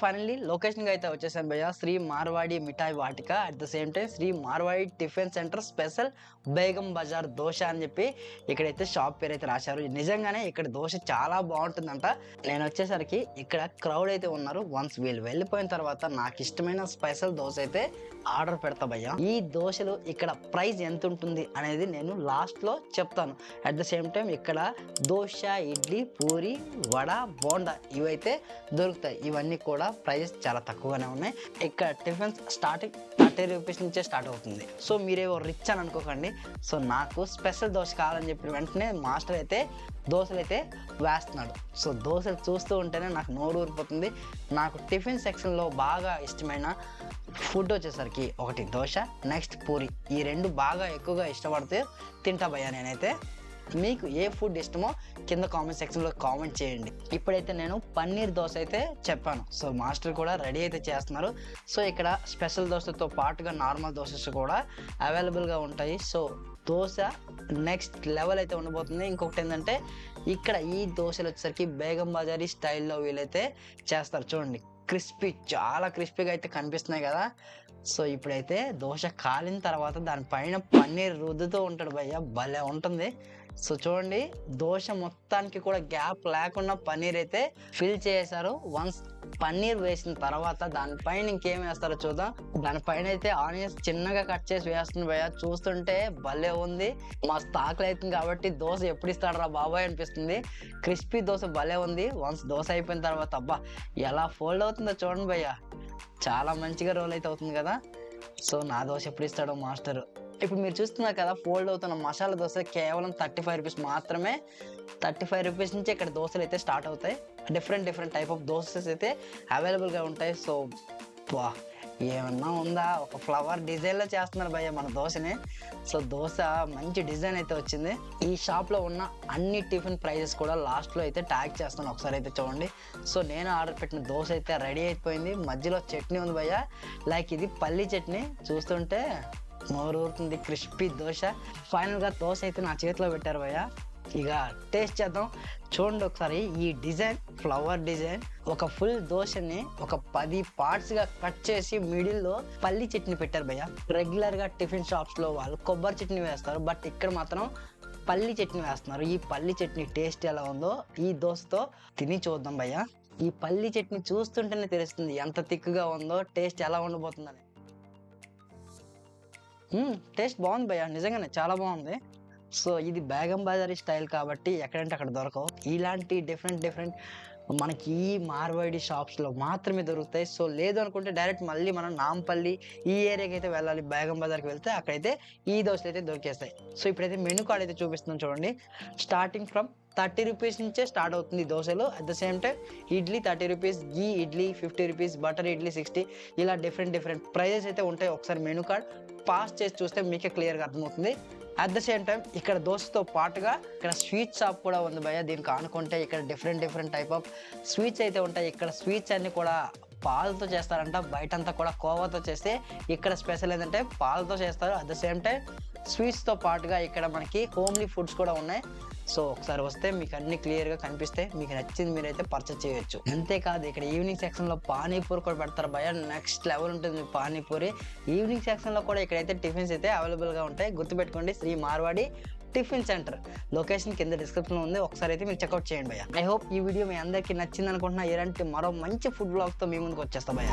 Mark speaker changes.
Speaker 1: Finally లొకేషన్కి అయితే వచ్చేసాను భయ్య. Shri Marwadi Mithai Vatika. At the same time Shri Marwadi tiffin centre special Begum Bazar dosa అని చెప్పి ఇక్కడైతే షాప్ పేరు అయితే రాశారు. నిజంగానే ఇక్కడ దోశ చాలా బాగుంటుందంట. నేను వచ్చేసరికి ఇక్కడ క్రౌడ్ అయితే ఉన్నారు. వన్స్ వీళ్ళు వెళ్ళిపోయిన తర్వాత నాకు ఇష్టమైన స్పెషల్ దోశ అయితే ఆర్డర్ పెడతా భయ్య. ఈ దోశలు ఇక్కడ ప్రైస్ ఎంత ఉంటుంది అనేది నేను లాస్ట్లో చెప్తాను. అట్ ద సేమ్ టైం ఇక్కడ దోశ ఇడ్లీ పూరి వడ బోండా ఇవైతే దొరుకుతాయి. ఇవన్నీ కూడా ప్రైజెస్ చాలా తక్కువగానే ఉన్నాయి. ఇక్కడ టిఫిన్స్ స్టార్టింగ్ థర్టీ రూపీస్ నుంచే స్టార్ట్ అవుతుంది. సో మీరేవో రిచ్ అని అనుకోకండి. సో నాకు స్పెషల్ దోశ కావాలని చెప్పిన వెంటనే మాస్టర్ అయితే దోశలు అయితే వేస్తున్నాడు. సో దోశలు చూస్తూ ఉంటేనే నాకు నోరు ఊరిపోతుంది. నాకు టిఫిన్ సెక్షన్లో బాగా ఇష్టమైన ఫుడ్ వచ్చేసరికి ఒకటి దోశ నెక్స్ట్ పూరి. ఈ రెండు బాగా ఎక్కువగా ఇష్టపడితే తింటా భయ్యా నేనైతే. మీకు ఏ ఫుడ్ ఇష్టమో కింద కామెంట్ సెక్షన్లో కామెంట్ చేయండి. ఇప్పుడైతే నేను పన్నీర్ దోశ అయితే చెప్పాను. సో మాస్టర్ కూడా రెడీ అయితే చేస్తున్నారు. సో ఇక్కడ స్పెషల్ దోశతో పాటుగా నార్మల్ దోశస్ కూడా అవైలబుల్గా ఉంటాయి. సో దోశ నెక్స్ట్ లెవెల్ అయితే ఉండబోతుంది. ఇంకొకటి ఏంటంటే ఇక్కడ ఈ దోశలు వచ్చేసరికి బేగం బజారీ స్టైల్లో వీలైతే చేస్తారు. చూడండి. క్రిస్పీ చాలా క్రిస్పీగా అయితే కనిపిస్తున్నాయి కదా. సో ఇప్పుడైతే దోశ కాలిన తర్వాత దానిపైన పన్నీర్ రుద్దుతూ ఉంటాడు భయ్య. భలే ఉంటుంది. సో చూడండి దోశ మొత్తానికి కూడా గ్యాప్ లేకుండా పన్నీర్ అయితే ఫిల్ చేశారు. వన్స్ పన్నీర్ వేసిన తర్వాత దానిపైన ఇంకేం వేస్తారో చూద్దాం. దానిపైన అయితే ఆనియన్స్ చిన్నగా కట్ చేసి వేస్తుంది భయ్య. చూస్తుంటే భలే ఉంది. మస్తు ఆకలి అవుతుంది కాబట్టి దోశ ఎప్పుడు ఇస్తాడరా బాబాయ్ అనిపిస్తుంది. క్రిస్పీ దోశ భలే ఉంది. వన్స్ దోశ అయిపోయిన తర్వాత అబ్బా ఎలా ఫోల్డ్ అవుతుంది చూడండి భయ్య. చాలా మంచిగా రోల్ అయితే అవుతుంది కదా. సో నా దోశ ఎప్పుడు ఇస్తాడో మాస్టర్. ఇప్పుడు మీరు చూస్తున్నారు కదా ఫోల్డ్ అవుతున్న మసాలా దోశ కేవలం థర్టీ ఫైవ్ రూపీస్ మాత్రమే. థర్టీ ఫైవ్ రూపీస్ నుంచి ఇక్కడ దోశలు అయితే స్టార్ట్ అవుతాయి. Different different type of dosas అయితే అవైలబుల్గా ఉంటాయి. సో వా ఏమన్నా ఉందా? ఒక ఫ్లవర్ డిజైన్లో చేస్తున్నారు భయ్య మన దోశని. సో దోశ మంచి డిజైన్ అయితే వచ్చింది. ఈ షాప్లో ఉన్న అన్ని టిఫిన్ ప్రైజెస్ కూడా లాస్ట్లో అయితే ట్యాగ్ చేస్తాను ఒకసారి అయితే చూడండి. సో నేను ఆర్డర్ పెట్టిన దోశ అయితే రెడీ అయిపోయింది. మధ్యలో చట్నీ ఉంది భయ్య. లైక్ ఇది పల్లి చట్నీ. చూస్తుంటే నోరు ఊరుతుంది క్రిస్పీ దోశ. ఫైనల్గా దోశ అయితే నా చేతిలో పెట్టారు భయ్య. ఇక టేస్ట్ చేద్దాం. చూడండి ఒకసారి ఈ డిజైన్ ఫ్లవర్ డిజైన్ ఒక ఫుల్ దోశని ఒక పది పార్ట్స్గా గా కట్ చేసి మిడిల్లో పల్లి చట్నీ పెట్టారు భయ్య. రెగ్యులర్గా టిఫిన్ షాప్స్లో వాళ్ళు కొబ్బరి చట్నీ వేస్తారు. బట్ ఇక్కడ మాత్రం పల్లి చట్నీ వేస్తున్నారు. ఈ పల్లి చట్నీ టేస్ట్ ఎలా ఉందో ఈ దోశతో తిని చూద్దాం భయ్య. ఈ పల్లి చట్నీ చూస్తుంటేనే తెలుస్తుంది ఎంత తిక్కుగా ఉందో టేస్ట్ ఎలా ఉండబోతుందని టేస్ట్ బాగుంది భయ్య. నిజంగానే చాలా బాగుంది. సో ఇది బేగం బజారీ స్టైల్ కాబట్టి ఎక్కడంటే అక్కడ దొరకవు. ఇలాంటి డిఫరెంట్ డిఫరెంట్ మనకి ఈ మార్వాడి షాప్స్లో మాత్రమే దొరుకుతాయి. సో లేదు అనుకుంటే డైరెక్ట్ మళ్ళీ మనం నాంపల్లి ఈ ఏరియాకి అయితే వెళ్ళాలి. బేగం బజార్కి వెళ్తే అక్కడైతే ఈ దోశలు అయితే దొరికేస్తాయి. సో ఇప్పుడైతే మెనూ కార్డ్ అయితే చూపిస్తున్నాం చూడండి. స్టార్టింగ్ ఫ్రమ్ థర్టీ రూపీస్ నుంచే స్టార్ట్ అవుతుంది దోశలు. At the same time idli thirty rupees ghee idli fifty rupees butter idli sixty ఇలా డిఫరెంట్ డిఫరెంట్ ప్రైజెస్ అయితే ఉంటాయి ఒకసారి మెనూ కార్డ్ పాస్ చేసి చూస్తే మీకే క్లియర్గా అర్థమవుతుంది. అట్ ద సేమ్ టైం ఇక్కడ దోశతో పాటుగా ఇక్కడ స్వీట్ షాప్ కూడా ఉంది భయ్య. దీనికి ఆనుకుంటే ఇక్కడ different different type of sweets అయితే ఉంటాయి. ఇక్కడ స్వీట్స్ అన్ని కూడా పాలతో చేస్తారంట. బయటంతా కూడా కోవాతో చేస్తే ఇక్కడ స్పెషల్ ఏంటంటే పాలతో చేస్తారు. అట్ ద సేమ్ టైం స్వీట్స్తో పాటుగా ఇక్కడ మనకి హోమ్లీ ఫుడ్స్ కూడా ఉన్నాయి. సో ఒకసారి వస్తే మీకు అన్ని క్లియర్గా కనిపిస్తే మీకు నచ్చింది మీరైతే పర్చేస్ చేయొచ్చు. అంతేకాదు ఇక్కడ ఈవినింగ్ సెక్షన్లో పానీపూరి కూడా పెడతారు భయ నెక్స్ట్ లెవెల్ ఉంటుంది మీ పానీపూరి. ఈవినింగ్ సెక్షన్లో కూడా ఇక్కడైతే టిఫిన్స్ అయితే అవైలబుల్గా ఉంటాయి. గుర్తుపెట్టుకోండి Shri Marwadi tiffin centre. Location కింద డిస్క్రిప్షన్లో ఉంది. ఒకసారి అయితే మీరు చెక్అవుట్ చేయండి భయ్య. ఐ హోప్ ఈ వీడియో మీ అందరికీ నచ్చింది అనుకుంటున్నా ఇలాంటి మరో మంచి ఫుడ్ బ్లాగ్తో మీ ముందుకు వచ్చేస్తా భయ్య.